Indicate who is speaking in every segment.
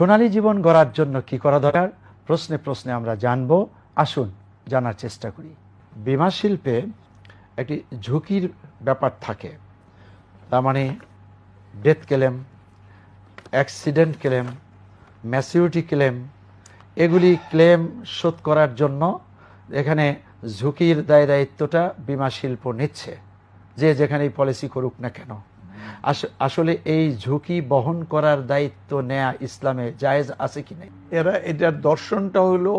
Speaker 1: সোনালী জীবন গড়ার জন্য কি করা দরকার? প্রশ্নে প্রশ্নে আমরা জানব। আসুন, জানার চেষ্টা করি। বিমা শিল্পে একটি ঝুঁকির ব্যাপার থাকে। তার মানে death claim, accident claim maturity claim, এগুলি ক্লেম শোধ করার জন্য এখানে ঝুঁকির দায় দায়িত্বটা বিমা শিল্প নিচ্ছে। যে যেখানেই পলিসি করুক না কেন। আসলে এই ঝুঁকি বহন করার দায়িত্ব নেয়া ইসলামে জায়েজ আছে কি নেই?
Speaker 2: এরা, এটার দর্শনটা হলো,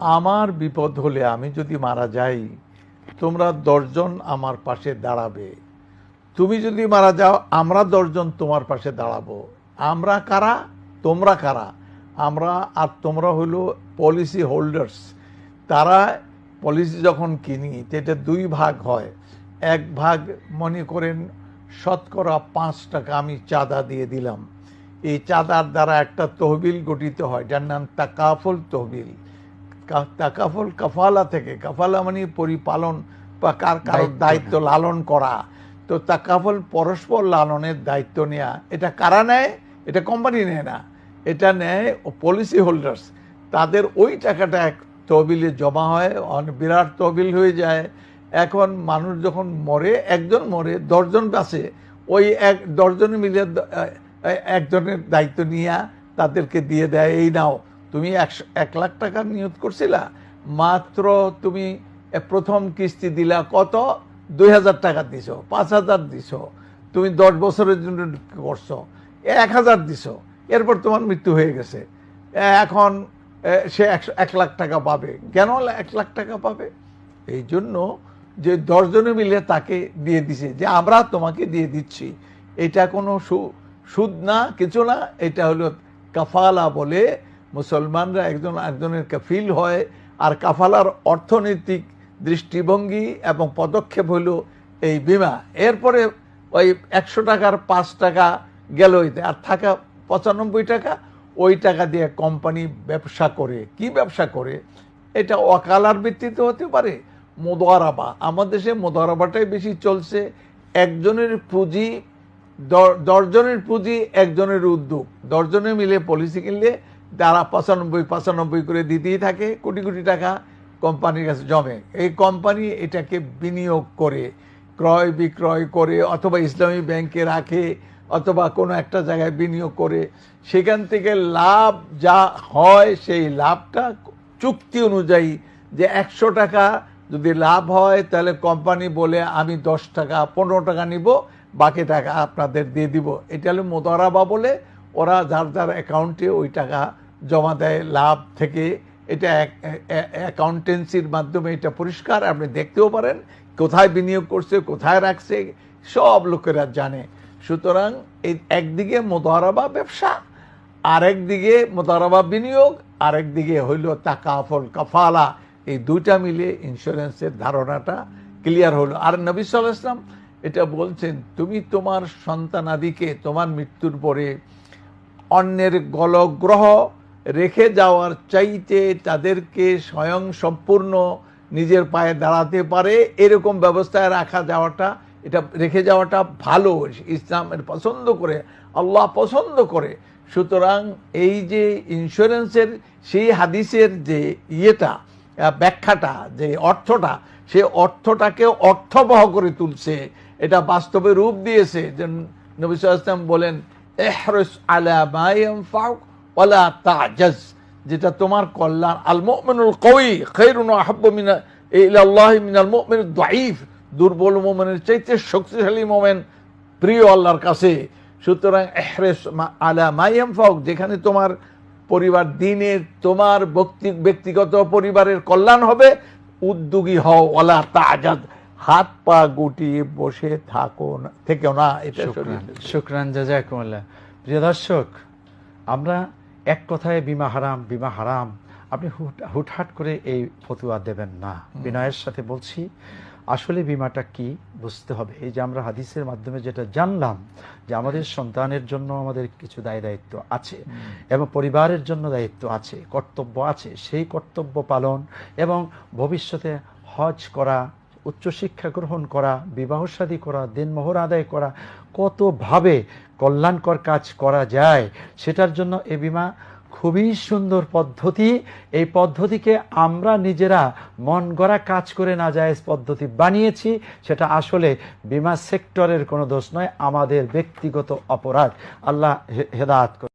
Speaker 2: আমার বিপদ হলে আমি যদি মারা যাই, তোমরা দশজন আমার পাশে দাঁড়াবে। তুমি যদি মারা যাও, আমরা দশজন তোমার পাশে দাঁড়াবো। আমরা কারা? তোমরা কারা? আমরা, আর তোমরা হলো পলিসি হোল্ডার্স তারা পলিসি যখন কিনি এটা দুই ভাগ হয়। এক ভাগ মনে করেন শতকরা পাঁচ টাকা আমি চাঁদা দিয়ে দিলাম। এই চাঁদার দ্বারা একটা তহবিল গঠিত হয় যার নাম তাকাফল তহবিল। তাকাফল কাফালা থেকে কাফালা মানে পরিপালন বা কার কারোর
Speaker 1: দায়িত্ব
Speaker 2: লালন করা। তো তাকাফল পরস্পর লালনের দায়িত্ব নেয়া। এটা কারা নেয়? এটা কোম্পানি নেয় না। এটা নেয় পলিসি হোল্ডার্স তাদের ওই টাকাটা এক তহবিলে জমা হয় বিরাট তহবিল হয়ে যায়। এখন মানুষ যখন মরে, একজন মরে, দশজন বাঁচে, ওই এক, দশজন মিলে একজনের দায়িত্ব নিয়ে তাদেরকে দিয়ে দেয়, এই নাও, তুমি একশো, এক লাখ টাকা নিয়োগ করছিলা, মাত্র তুমি প্রথম কিস্তি দিলা কত? দুই হাজার টাকা দিছ, পাঁচ হাজার দিছ, তুমি দশ বছরের জন্য করছ, এক হাজার দিছ, এরপর তোমার মৃত্যু হয়ে গেছে, এখন সে একশো, এক লাখ টাকা পাবে। কেন এক লাখ টাকা পাবে? এই জন্য যে দশজনে মিলে তাকে দিয়ে দিছে, যে আমরা তোমাকে দিয়ে দিচ্ছি। এটা কোনো সুদ না, কিছু না, এটা হলো কাফালা বলে মুসলমানরা একজন একজনের কাফিল হয়। আর কাফালার অর্থনৈতিক দৃষ্টিভঙ্গি এবং পদক্ষেপ হলো এই বিমা। এরপরে ওই একশো টাকার পাঁচ টাকা গেল ওইতে। আর থাকা পঁচানব্বই টাকা, ওই টাকা দিয়ে কোম্পানি ব্যবসা করে। কি ব্যবসা করে? এটা ওয়াকালার ভিত্তিতে হতে পারে মোদারাবা। আমাদের দেশে মোদারাবাটাই বেশি চলছে। একজনের পুঁজি দশজনের পুঁজি, একজনের উদ্যোগ। দশজনে মিলে পলিসি কিনলে তারা পঁচানব্বই পঁচানব্বই করে দিতেই থাকে, কোটি কোটি টাকা কোম্পানির কাছে জমে। এই কোম্পানি এটাকে বিনিয়োগ করে, ক্রয়, বিক্রয় করে, অথবা ইসলামী ব্যাংকে রাখে, অথবা কোনো একটা জায়গায় বিনিয়োগ করে, সেখান থেকে লাভ যা হয়, সেই লাভটা চুক্তি অনুযায়ী যে একশো টাকা যদি লাভ হয়, তাহলে কোম্পানি বলে আমি দশ টাকা, পনেরো টাকা নিব, বাকি টাকা আপনাদের দিয়ে দিব। এটা হলো মোদারাবা বলে, ওরা যার যার অ্যাকাউন্টে ওই টাকা জমা দেয়, লাভ থেকে। এটা অ্যাকাউন্টেন্সির মাধ্যমে এটা পরিষ্কার, আপনি দেখতেও পারেন, কোথায় বিনিয়োগ করছে, কোথায় রাখছে, সব লোকেরা জানে। সুতরাং এই একদিকে মোদারাবা ব্যবসা আরেক দিকে মোতারবা বিনিয়োগ আরেক দিকে হইল তাকাফল কাফালা। এই দুইটা মিলে ইন্স্যুরেন্সের ধারণাটা ক্লিয়ার হলো। আর নবী সাল্লাহ ইসলাম এটা বলছেন, তুমি তোমার সন্তানাদিকে তোমার মৃত্যুর পরে অন্যের গলগ্রহ রেখে যাওয়ার চাইতে তাদেরকে স্বয়ং সম্পূর্ণ নিজের পায়ে দাঁড়াতে পারে। এরকম ব্যবস্থায় রাখা যাওয়াটা, এটা রেখে যাওয়াটা ভালো। ইসলামের পছন্দ করে, আল্লাহ পছন্দ করে। সুতরাং এই যে ইন্স্যুরেন্সের সেই হাদিসের যে ইয়েটা ব্যাখ্যাটা, যে অর্থটা, সে অর্থটাকে অর্থবহ করে তুলছে। এটা বাস্তবে রূপ দিয়েছে যে নবী বলেন এহরস আলা যেটা তোমার কল্যাণ, আল মুমিনুল মিন দাঈফ, দুর্বল মুমিনের চাইতে শক্তিশালী মুমিন প্রিয় আল্লাহর কাছে। সুতরাং এহরেস আলা মাইয়াম ফাউক যেখানে তোমার পরিবার দিনের তোমার ব্যক্তি- ব্যক্তিগত পরিবারের কল্যাণ হবে। উদ্যোগী হও ওলা তাজাদ। হাত পা গুটিয়ে বসে থাকো না থেকেও না এটা
Speaker 1: শুক্রান। জাজাকুমুল্লাহ। প্রিয় দর্শক আমরা এক কথায় বিমা হারাম বিমা হারাম আপনি হুট- হুটহাট করে এই ফতুয়া দেবেন না। বিনয়ের সাথে বলছি আসলে বিমাটা কি বুঝতে হবে। এই যে আমরা হাদিসের মাধ্যমে যেটা জানলাম যে আমাদের সন্তানের জন্য আমাদের কিছু দায় দায়িত্ব আছে এবং পরিবারের জন্য দায়িত্ব আছে কর্তব্য আছে সেই কর্তব্য পালন এবং ভবিষ্যতে হজ করা উচ্চশিক্ষা গ্রহণ করা বিবাহ শাদী করা দিনমোহর আদায় করা কতভাবে কল্যাণকর কাজ করা যায় সেটার জন্য এ বিমা খুবই সুন্দর পদ্ধতি। এই পদ্ধতিকে আমরা নিজেরা মন গড়া কাজ করে না যায় পদ্ধতি বানিয়েছি। সেটা আসলে বিমা সেক্টরের কোনো দোষ নয়, আমাদের ব্যক্তিগত অপরাধ। আল্লাহ হেদায়াত।